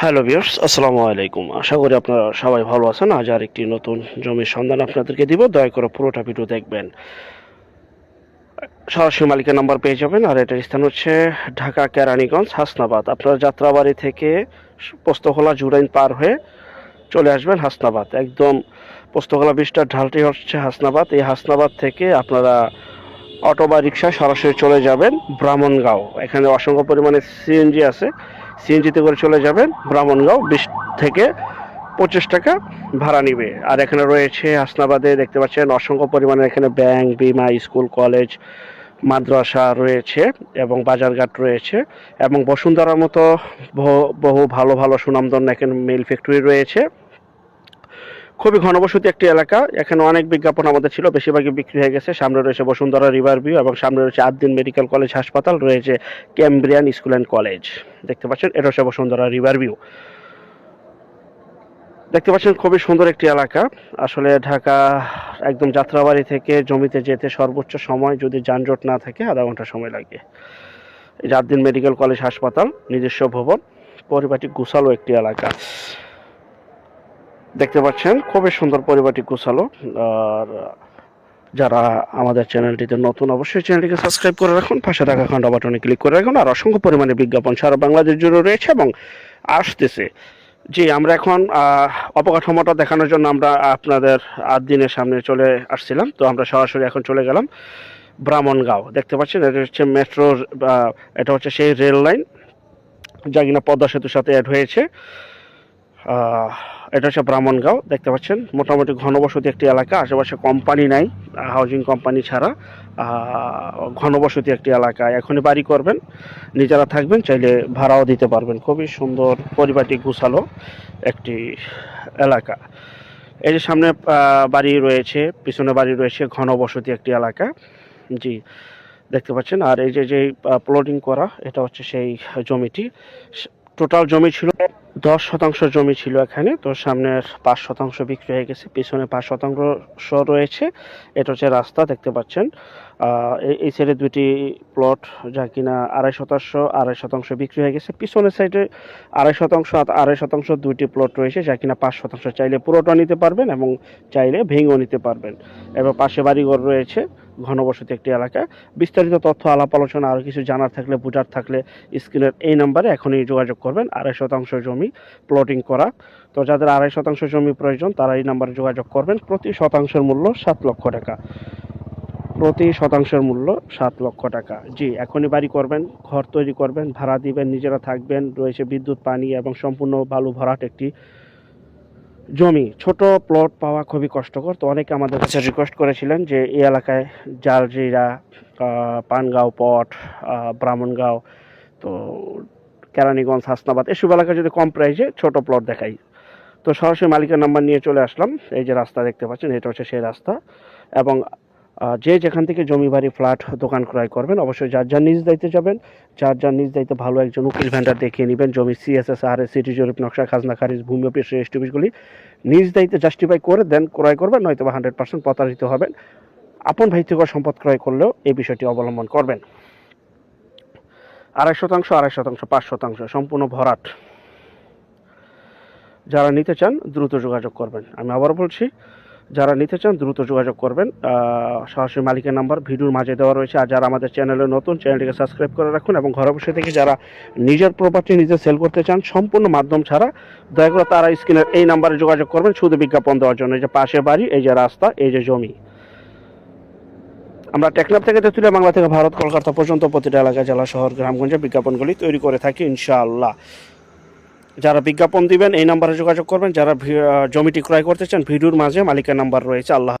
Hello viewers, আসসালামু আলাইকুম। আশা করি আপনারা সবাই ভালো আছেন। আজ আর একটি নতুন জমির সন্ধান আপনাদেরকে দিব। দয়া করে পুরোটা ভিডিও দেখবেন। সরাসরি মালিকের নাম্বার পেয়ে যাবেন। আর এটার স্থান হচ্ছে ঢাকা কেরানীগঞ্জ, হাসনাবাদ। আপনারা যাত্রাবাড়ি থেকে পোস্তখোলা জুরাইন পার হয়ে চলে আসবেন হাসনাবাদ। একদম পোস্তখোলা বিশটার ঢালটি হচ্ছে হাসনাবাদ। এই হাসনাবাদ থেকে আপনারা অটো বা রিক্সায় সরাসরি চলে যাবেন ব্রাহ্মণগাঁও। এখানে অসংখ্য পরিমাণে সিএনজি আছে। সিএনজিতে করে চলে যাবেন, ব্রাহ্মণগাঁও, বিশ থেকে পঁচিশ টাকা ভাড়া নিবে। আর এখানে রয়েছে হাসনাবাদে দেখতে পাচ্ছেন, অসংখ্য পরিমাণে এখানে ব্যাংক, বিমা, স্কুল, কলেজ, মাদ্রাসা রয়েছে এবং বাজারঘাট রয়েছে এবং বসুন্ধরার মতো বহু- ভালো ভালো সুনামধন্য এখানে মিল ফ্যাক্টরি রয়েছে। খুবই ঘনবসতি একটি এলাকা। এখানে অনেক বিজ্ঞাপন আমাদের ছিল, বেশিরভাগই বিক্রি হয়ে গেছে। সামনে রয়েছে বসুন্ধরা রিভার ভিউ এবং সামনে রয়েছে আদ্দিন মেডিকেল কলেজ হাসপাতাল, রয়েছে ক্যাম্ব্রিয়ান স্কুল অ্যান্ড কলেজ। দেখতে পাচ্ছেন, এটা হচ্ছে বসুন্ধরা রিভার ভিউ। দেখতে পাচ্ছেন, খুবই সুন্দর একটি এলাকা। আসলে ঢাকা একদম যাত্রাবাড়ি থেকে জমিতে যেতে সর্বোচ্চ সময় যদি যানজট না থাকে, আধা ঘণ্টা সময় লাগে। এই যে মেডিকেল কলেজ হাসপাতাল, নিজস্ব ভবন, পরিপাটি, গুছালো একটি এলাকা। দেখতে পাচ্ছেন, খুবই সুন্দর পরিবারটি গুছালো। আর যারা আমাদের চ্যানেলটিতে নতুন, অবশ্যই চ্যানেলটিকে সাবস্ক্রাইব করে রাখুন, পাশে থাকা ঘণ্টা বাটনে ক্লিক করে রাখুন, আর অসংখ্য পরিমাণে বিজ্ঞাপন সারা বাংলাদেশ জুড়ে রয়েছে এবং আসতেছে। জি, আমরা এখন অবকাঠামোটা দেখানোর জন্য আমরা আপনাদের আট দিনের সামনে চলে আসছিলাম, তো আমরা সরাসরি এখন চলে গেলাম ব্রাহ্মণগাঁও। দেখতে পাচ্ছেন, এটা হচ্ছে মেট্রোর এটা হচ্ছে সেই রেল লাইন, যা কিনা পদ্মা সেতুর সাথে অ্যাড হয়েছে। এটা হচ্ছে ব্রাহ্মণগাঁও, দেখতে পাচ্ছেন। মোটামুটি ঘনবসতি একটি এলাকা, আশেপাশে কোম্পানি নাই হাউজিং কোম্পানি ছাড়া। ঘনবসতি একটি এলাকা, এখনই বাড়ি করবেন, নিজেরা থাকবেন, চাইলে ভাড়াও দিতে পারবেন। খুবই সুন্দর পরিপাটি গুছালো একটি এলাকা। এই যে সামনে বাড়ি রয়েছে, পিছনে বাড়ি রয়েছে, ঘনবসতি একটি এলাকা। জি, দেখতে পাচ্ছেন। আর এই যে যে প্লটিং করা, এটা হচ্ছে সেই জমিটি। টোটাল জমি ছিল দশ শতাংশ জমি ছিল এখানে, তো সামনের পাঁচ শতাংশ বিক্রি হয়ে গেছে, পিছনে পাঁচ শতাংশ রয়েছে। এটা হচ্ছে রাস্তা, দেখতে পাচ্ছেন। এই- সাইডে দুটি প্লট যা কিনা আড়াই শতাংশ আড়াই শতাংশ বিক্রি হয়ে গেছে। পিছনের সাইডে আড়াই শতাংশ আড়াই শতাংশ দুইটি প্লট রয়েছে, যা কিনা পাঁচ শতাংশ চাইলে পুরোটা নিতে পারবেন এবং চাইলে ভেঙেও নিতে পারবেন। এবং পাশে বাড়িঘর রয়েছে। ঘনবসতি একটি এলাকা। বিস্তারিত তথ্য, আলাপ, আলোচনা আরও কিছু জানার থাকলে, বুঝার থাকলে স্ক্রিনের এই নাম্বারে এখনই যোগাযোগ করবেন, আড়াই শতাংশ জমি প্লটিং করা। তো যাদের আড়াই শতাংশ জমি প্রয়োজন, তারা এই নাম্বারে যোগাযোগ করবেন। প্রতি শতাংশের মূল্য সাত লক্ষ টাকা। প্রতি শতাংশের মূল্য সাত লক্ষ টাকা। জি, এখনই বাড়ি করবেন, ঘর তৈরি করবেন, ভাড়া দিবেন, নিজেরা থাকবেন, রয়েছে বিদ্যুৎ, পানি এবং সম্পূর্ণ বালু ভরাট একটি জমি, ছোট প্লট পাওয়া খুবই কষ্টকর। তো অনেকে আমাদের কাছে রিকোয়েস্ট করেছিলেন যে এই এলাকায় জালজিরা পানগাঁও পট ব্রাহ্মণগাঁও, তো কেরানীগঞ্জ, হাসনাবাদ, এসব এলাকায় যদি কম প্রাইসে ছোট প্লট দেখাই। তো সরাসরি মালিকের নাম্বার নিয়ে চলে আসলাম। এই যে রাস্তা দেখতে পাচ্ছেন, এটা হচ্ছে সেই রাস্তা। এবং যে যেখান থেকে জমি বাড়ি, ফ্ল্যাট, দোকান ক্রয় করবেন, অবশ্যই যার যার নিজ দায়িত্বে যাবেন, যার যার নিজ দায়িত্বে ভালো একজন উকিল ভ্যান্ডার দেখিয়ে নেবেন, জমি সিএসএস আর এস সিটি জরিপ নকশা, খাজনা, খারিজ, ভূমি অফিস রেজিস্ট্রি অফিসগুলি নিজ দায়িত্বে জাস্টিফাই করে দেন, ক্রয় করবেন নয়তো বা হান্ড্রেড পার্সেন্ট প্রতারিত হবেন। আপন ভাই থেকে সম্পদ ক্রয় করলেও এই বিষয়টি অবলম্বন করবেন। আড়াই শতাংশ আড়াই শতাংশ, পাঁচ শতাংশ, সম্পূর্ণ ভরাট। যারা নিতে চান, দ্রুত যোগাযোগ করবেন। আমি আবার বলছি যারা নিতে চান দ্রুত যোগাযোগ করবেন সরাসরি মালিকের নাম্বার ভিডিওর মাঝে দেওয়া রয়েছে। আর যারা আমাদের চ্যানেলে নতুন, চ্যানেলটিকে সাবস্ক্রাইব করে রাখুন এবং ঘরে বসে থেকে যারা নিজের প্রপার্টি নিজে সেল করতে চান, সম্পূর্ণ মাধ্যম ছাড়া দয়া করে তারা স্ক্রিনের এই নাম্বারে যোগাযোগ করবেন শুধু বিজ্ঞাপন দেওয়ার জন্য। এই যে পাশে বাড়ি, এই যে রাস্তা, এই যে জমি। আমরা টেকনাফ থেকে তেঁতুলিয়া বাংলা থেকে ভারত কলকাতা পর্যন্ত প্রতিটা এলাকা, জেলা, শহর, গ্রামগঞ্জে বিজ্ঞাপনগুলি তৈরি করে থাকি, ইনশাআল্লাহ। যারা বিজ্ঞাপন দিবেন, এই নাম্বারে যোগাযোগ করবেন। যারা জমিটি ক্রয় করতে চান, ভিডিওর মাঝে মালিকের নাম্বার রয়েছে। আল্লাহ